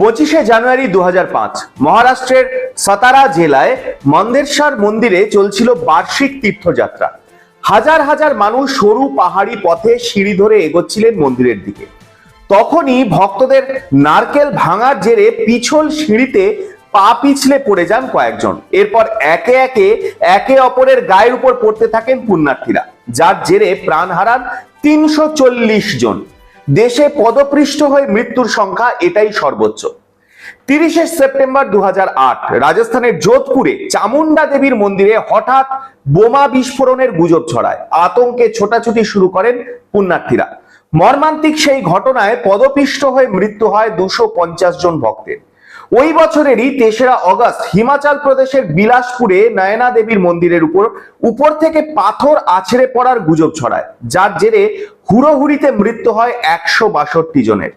পঁচিশে জানুয়ারি দু হাজার পাঁচ, মহারাষ্ট্রের সাতারা জেলায় মন্দেরশ্বর মন্দিরে চলছিল বার্ষিক তীর্থযাত্রা। হাজার হাজার মানুষ সরু পাহাড়ি পথে সিঁড়ি ধরে এগোচ্ছিলেন মন্দিরের দিকে। তখনই ভক্তদের নারকেল ভাঙার জেরে পিছল সিঁড়িতে পা পিছলে পড়ে যান কয়েকজন। এরপর একে একে একে অপরের গায়ের উপর পড়তে থাকেন পুণ্যার্থীরা, যার জেরে প্রাণ হারান তিনশো চল্লিশ জন। দেশে পদপৃষ্ঠ হয়ে মৃত্যুর সংখ্যা এটাই সর্বোচ্চ। তিরিশে সেপ্টেম্বর দু রাজস্থানের যোধপুরে চামুন্ডা দেবীর মন্দিরে হঠাৎ বোমা বিস্ফোরণের গুজব ছড়ায়। আতঙ্কে ছোটাছুটি শুরু করেন পুণ্যার্থীরা। মর্মান্তিক সেই ঘটনায় পদপিষ্ট হয়ে মৃত্যু হয় দুশো জন ভক্তের। ওই বছরেরই তেসরা অগস্ট হিমাচল প্রদেশের বিলাসপুরে নয়না দেবীর মন্দিরের উপর উপর থেকে পাথর আছড়ে পড়ার গুজব ছড়ায়। যার জেরে হুড়োহুড়িতে মৃত্যু হয় একশো বাষট্টি জনের।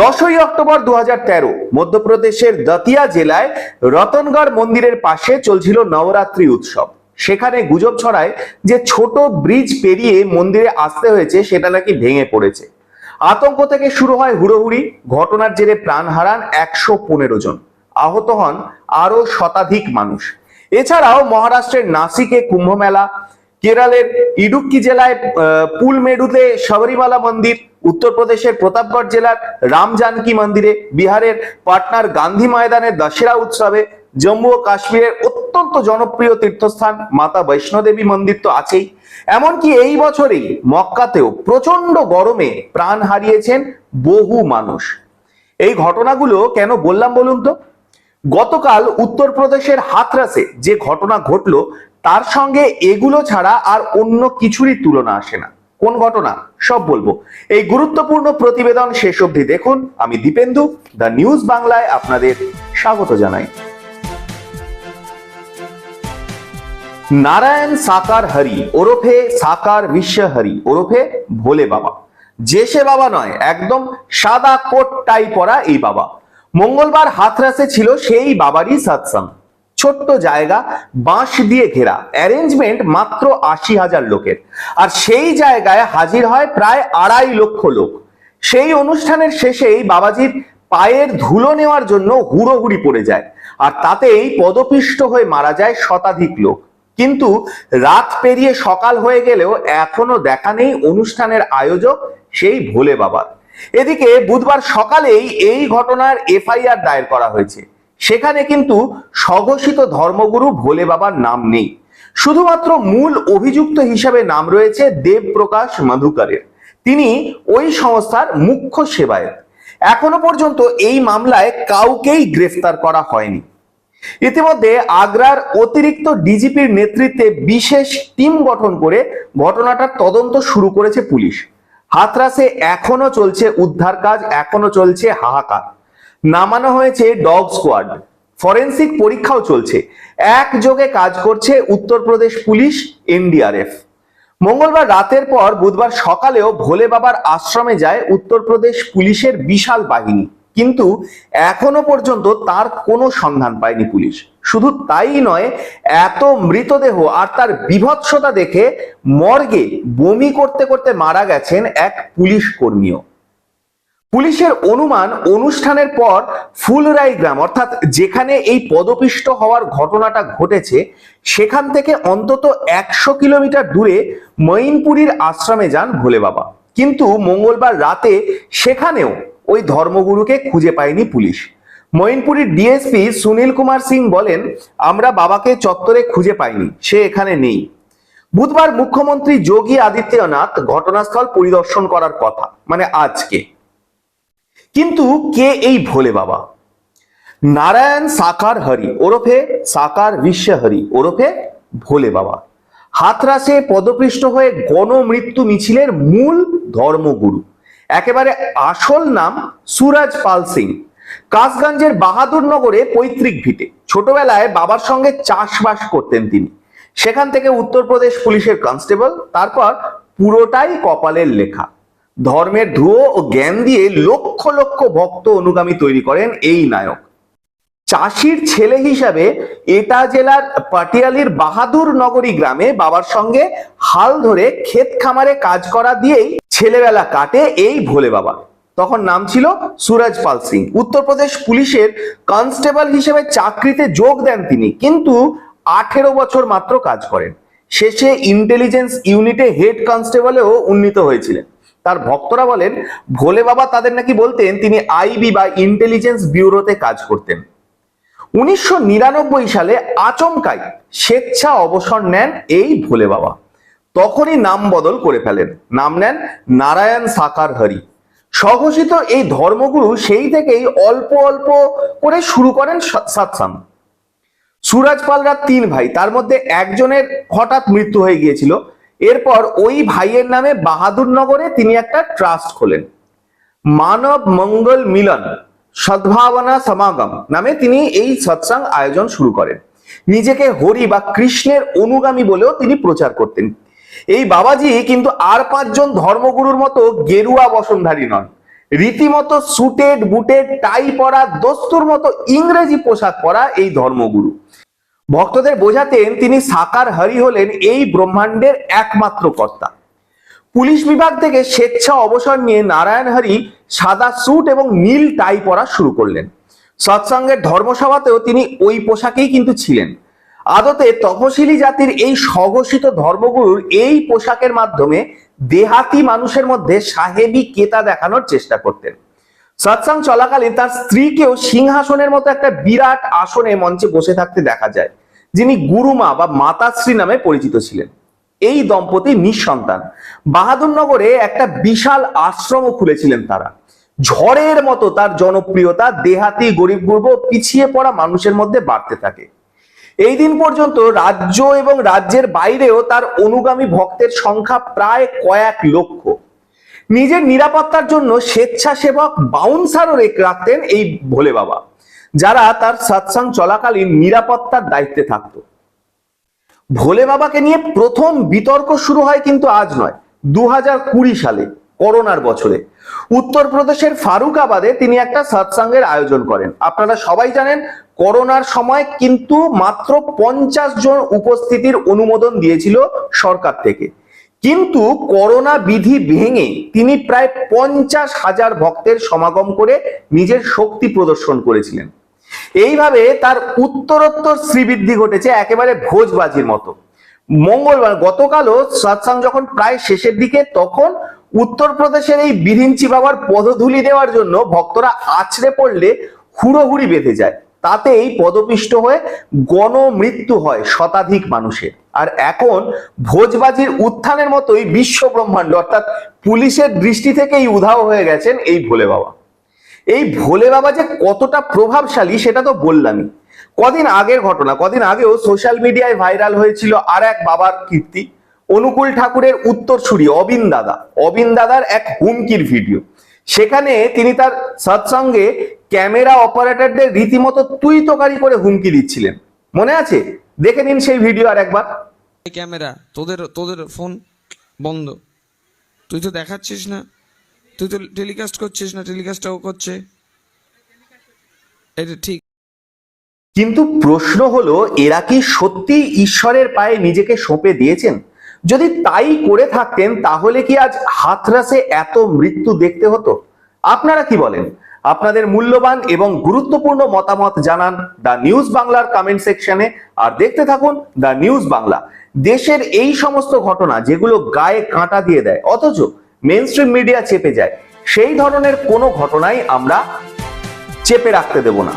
দশই অক্টোবর দু হাজার তেরো, মধ্যপ্রদেশের দতিয়া জেলায় রতনগড় মন্দিরের পাশে চলছিল নবরাত্রি উৎসব। সেখানে গুজব ছড়ায় যে ছোট ব্রিজ পেরিয়ে মন্দিরে আসতে হয়েছে, সেটা নাকি ভেঙে পড়েছে। আতঙ্ক থেকে শুরু হয় হুড়োহুড়ি, ঘটনার জেরে প্রাণ হারান একশো পনেরো জন। আহত হন আরও শতাধিক মানুষ। এছাড়াও মহারাষ্ট্রের নাসিকে কুম্ভমেলা, কেরালের ইডুক্কি জেলায় পুলমেডুতে শবরীমালা মন্দির, উত্তরপ্রদেশের প্রতাপগড় জেলার রামজানকি মন্দিরে, বিহারের পাটনার গান্ধী ময়দানের দশেরা উৎসবে, জম্মু ও কাশ্মীরের অত্যন্ত জনপ্রিয় তীর্থস্থান, মাতা বৈষ্ণোদেবী মন্দির তো আছেই। এমনকি এই বছরেই মক্কাতেও প্রচণ্ড গরমে প্রাণ হারিয়েছেন বহু মানুষ। এই ঘটনাগুলো কেন বললাম বলুন তো? গতকাল উত্তরপ্রদেশের হাতরাসে যে ঘটনা ঘটলো, তার সঙ্গে এগুলো ছাড়া আর অন্য কিছুরই তুলনা আসে না। কোন ঘটনা? সব বলব। এই গুরুত্বপূর্ণ প্রতিবেদন শেষ অবধি দেখুন। আমি দীপেন্দু, দ্য নিউজ বাংলায় আপনাদের স্বাগত জানাই। নারায়ণ সাকার হরি, ওরফে সাকার বিশ্ব হরি, ওরফে ভোলে বাবা। যে সে বাবা নয়, একদম সাদা কোট টাই পরা এই বাবা। মঙ্গলবার হাতরাসে ছিল সেই বাবারই সৎসঙ্গ। ছোট্ট জায়গা, বাঁশ দিয়ে ঘেরা, অ্যারেঞ্জমেন্ট মাত্র আশি হাজার লোকের। আর সেই জায়গায় হাজির হয় প্রায় আড়াই লক্ষ লোক। সেই অনুষ্ঠানের শেষেই বাবাজির পায়ের ধুলো নেওয়ার জন্য হুড়োহুড়ি পড়ে যায়। আর তাতেই পদপিষ্ট হয়ে মারা যায় শতাধিক লোক। কিন্তু রাত পেরিয়ে সকাল হয়ে গেলেও এখনও দেখা নেই অনুষ্ঠানের আয়োজক সেই ভোলে বাবার। এদিকে বুধবার সকালেই এই ঘটনার এফআইআর দায়ের করা হয়েছে। সেখানে কিন্তু স্বঘোষিত ধর্মগুরু ভোলে বাবার নাম নেই। শুধুমাত্র মূল অভিযুক্ত হিসাবে নাম রয়েছে দেবপ্রকাশ মধুকরের। তিনি ওই সংস্থার মুখ্য সেবায়ত। এখনও পর্যন্ত এই মামলায় কাউকেই গ্রেফতার করা হয়নি। ইতিমধ্যে আগ্রার অতিরিক্ত ডিজিপির নেতৃত্বে বিশেষ টিম গঠন করে ঘটনাটার তদন্ত শুরু করেছে পুলিশ। হাতরাসে এখনও চলছে উদ্ধার কাজ এখনও চলছে হাহাকার। নামানো হয়েছে ডগ স্কোয়াড। ফরেন্সিক পরীক্ষাও চলছে। একযোগে কাজ করছে উত্তরপ্রদেশ পুলিশ, এনডিআরএফ। মঙ্গলবার রাতের পর বুধবার সকালেও ভোলে বাবার আশ্রমে যায় উত্তরপ্রদেশ পুলিশের বিশাল বাহিনী। কিন্তু এখনও পর্যন্ত তার কোনো সন্ধান পায়নি পুলিশ। শুধু তাই নয়, এত মৃতদেহ আর তার বিভৎসতা দেখে মর্গে বমি করতে করতে মারা গেছেন এক পুলিশ কর্মীও। পুলিশের অনুমান অনুষ্ঠানের পর ফুলরাই গ্রাম, অর্থাৎ যেখানে এই পদপিষ্ট হওয়ার ঘটনাটা ঘটেছে, সেখান থেকে অন্তত একশো কিলোমিটার দূরে মঈনপুরীর আশ্রমে যান ভোলে বাবা। কিন্তু মঙ্গলবার রাতে সেখানেও ওই ধর্মগুরুকে খুঁজে পায়নি পুলিশ। মঈনপুরীর ডিএসপি সুনীল কুমার সিং বলেন, আমরা বাবাকে চত্বরে খুঁজে পাইনি, সে এখানে নেই। বুধবার মুখ্যমন্ত্রী যোগী আদিত্যনাথ ঘটনাস্থল পরিদর্শন করার কথা মানে আজকে। কিন্তু কে এই ভোলে বাবা? নারায়ণ সাকার হরি ওরফে সাকার বিশ্ব হরি ওরফে ভোলে বাবা। হাতরাসে পদপৃষ্ট হয়ে গণমৃত্যু মিছিলের মূল ধর্মগুরু। একেবারে আসল নাম সুরাজ পাল সিং। কাসগঞ্জের বাহাদুর নগরে পৈতৃক ভিটে। ছোটবেলায় বাবার সঙ্গে চাষবাস করতেন তিনি। সেখান থেকে উত্তরপ্রদেশ পুলিশের কনস্টেবল, তারপর পুরোটাই কপালের লেখা। ধর্মের ধুয়ো ও জ্ঞান দিয়ে লক্ষ লক্ষ ভক্ত অনুগামী তৈরি করেন এই নায়ক। চাষির ছেলে হিসাবে এটা জেলার পাটিয়ালির বাহাদুর নগরী গ্রামে বাবার সঙ্গে হাল ধরে ক্ষেত খামারে কাজ করা দিয়েই ছেলেবেলা কাটে এই ভোলে বাবা। তখন নাম ছিল সুরজ পাল সিং। উত্তরপ্রদেশ পুলিশের কনস্টেবল হিসেবে চাকরিতে যোগ দেন তিনি, কিন্তু আঠেরো বছর মাত্র কাজ করেন। শেষে ইন্টেলিজেন্স ইউনিটে হেড কনস্টেবলেও উন্নীত হয়েছিলেন। তার ভক্তরা বলেন, ভোলে বাবা তাদের নাকি বলতেন তিনি আইবি বা ইন্টেলিজেন্স ব্যুরোতে কাজ করতেন। উনিশশো নিরানব্বই সালে আচমকাই স্বেচ্ছা অবসর নেন এই ভোলে বাবা। তখনই নাম বদল করে ফেলেন। নাম নেন নারায়ণ সাকার হরি। স্বঘোষিত এই ধর্মগুরু সেই থেকেই অল্প অল্প করে শুরু করেন সৎসঙ্গ সুরাজ পালরা তিন ভাই, তার মধ্যে একজনের হঠাৎ মৃত্যু হয়ে গিয়েছিল। এরপর ওই ভাইয়ের নামে বাহাদুরনগরে তিনি একটা ট্রাস্ট খোলেন। মানব মঙ্গল মিলন, সদ্ভাবনা সমাগম নামে তিনি এই সৎসাং আয়োজন শুরু করেন। নিজেকে হরি বা কৃষ্ণের অনুগামী বলেও তিনি প্রচার করতেন। এই বাবাজি কিন্তু আর পাঁচজন ধর্মগুরুর মতো গেরুয়া বসনধারী নন। রীতিমতো সুটেড বুটেড টাই পরা, দস্তুর মতো ইংরেজি পোশাক পরা এই ধর্মগুরু। ভক্তদের বোঝাতেন তিনি সাকার হরি হলেন এই ব্রহ্মাণ্ডের একমাত্র কর্তা। পুলিশ বিভাগ থেকে স্বেচ্ছা অবসর নিয়ে নারায়ণ হরি সাদা স্যুট এবং নীল টাই পরা শুরু করলেন। সৎসঙ্গের ধর্মসভাতেও তিনি ওই পোশাকেই কিন্তু ছিলেন। আদতে তপশিলি জাতির এই স্বঘোষিত ধর্মগুরুর এই পোশাকের মাধ্যমে দেহাতি মানুষের মধ্যে সাহেবী কেতা দেখানোর চেষ্টা করতেন। সৎসঙ্গ চলাকালীন তার স্ত্রীকেও সিংহাসনের মতো একটা বিরাট আসনে মঞ্চে বসে থাকতে দেখা যায়, যিনি গুরুমা বা মাতাশ্রী নামে পরিচিত ছিলেন। এই দম্পতি নিঃসন্তান। বাহাদুরনগরে একটা বিশাল আশ্রমও খুলেছিলেন তারা। ঝড়ের মতো তার জনপ্রিয়তা দেহাতি গরিব গুর্ব পিছিয়ে পড়া মানুষের মধ্যে বাড়তে থাকে। এই দিন পর্যন্ত রাজ্য এবং রাজ্যের বাইরেও তার অনুগামী ভক্তের সংখ্যা প্রায় কয়েক লক্ষ। নিজের নিরাপত্তার জন্য স্বেচ্ছাসেবক বাউন্সারও রেখ রাখতেন এই ভোলে বাবা, যারা তার সৎসঙ্গ চলাকালীন নিরাপত্তার দায়িত্বে থাকতো। ভোলে বাবাকে নিয়ে প্রথম বিতর্ক শুরু হয় কিন্তু আজ নয় দু সালে। করোনার বছরে। উত্তরপ্রদেশের ফারুকাবাদে তিনি একটা সৎসঙ্গের আয়োজন করেন। আপনারা সবাই জানেন, করোনার সময় কিন্তু মাত্র পঞ্চাশ জন উপস্থিতির অনুমোদন দিয়েছিল সরকার থেকে। কিন্তু করোনা বিধি ভেঙে তিনি প্রায় পঞ্চাশ হাজার ভক্তের সমাগম করে নিজের শক্তি প্রদর্শন করেছিলেন। এইভাবে তার উত্তরোত্তর শ্রীবৃদ্ধি ঘটেছে একেবারে ভোজবাজির মতো। মঙ্গলবার গতকালও সৎসঙ্গ যখন প্রায় শেষের দিকে, তখন উত্তরপ্রদেশের এই বিরিঞ্চি বাবার পদধূলি দেওয়ার জন্য ভক্তরা আছড়ে পড়লে হুড়োহুড়ি বেঁধে যায়। তাতে এই পদপিষ্ট হয়ে গণমৃত্যু হয় শতাধিক মানুষের। আর এখন ভোজবাজির উত্থানের মতোই বিশ্ব ব্রহ্মাণ্ড অর্থাৎ পুলিশের দৃষ্টি থেকেই উধাও হয়ে গেছেন এই ভোলে বাবা। এই ভোলে বাবা যে কতটা প্রভাবশালী সেটা তো বললামই। কদিন আগের ঘটনা, কদিন আগেও সোশ্যাল মিডিয়ায় ভাইরাল হয়েছিল আর এক বাবার কীর্তি। অনুকূল ঠাকুরের উত্তরসূরি অবিন দাদা। অবিন দাদার এক হুমকির ভিডিও। সেখানে তিনি তার সৎসঙ্গে ক্যামেরা অপারেটরদের রীতিমতো তুই তোকারি করে হুমকি দিচ্ছিলেন। মনে আছে? দেখে নিন সেই ভিডিও আর একবার। ক্যামেরা তোদের তোদের ফোন বন্ধ। তুই তো দেখাচ্ছিস না। তুই তো টেলিকাস্ট করছিস না টেলিকাস্টটাও করছে। এটা ঠিক। কিন্তু প্রশ্ন হলো এরা কি সত্যি ঈশ্বরের পায়ে নিজেকে সঁপে দিয়েছেন? যদি তাই করে থাকতেন তাহলে কি আজ হাতরাসে এত মৃত্যু দেখতে হতো? আপনারা কি বলেন? আপনাদের মূল্যবান এবং গুরুত্বপূর্ণ মতামত জানান দ্য নিউজ বাংলার কমেন্ট সেকশনে আর দেখতে থাকুন দ্য নিউজ বাংলা। দেশের এই সমস্ত ঘটনা যেগুলো গায়ে কাঁটা দিয়ে দেয়, অথচ মেন স্ট্রিম মিডিয়া চেপে যায়, সেই ধরনের কোনো ঘটনাই আমরা চেপে রাখতে দেব না।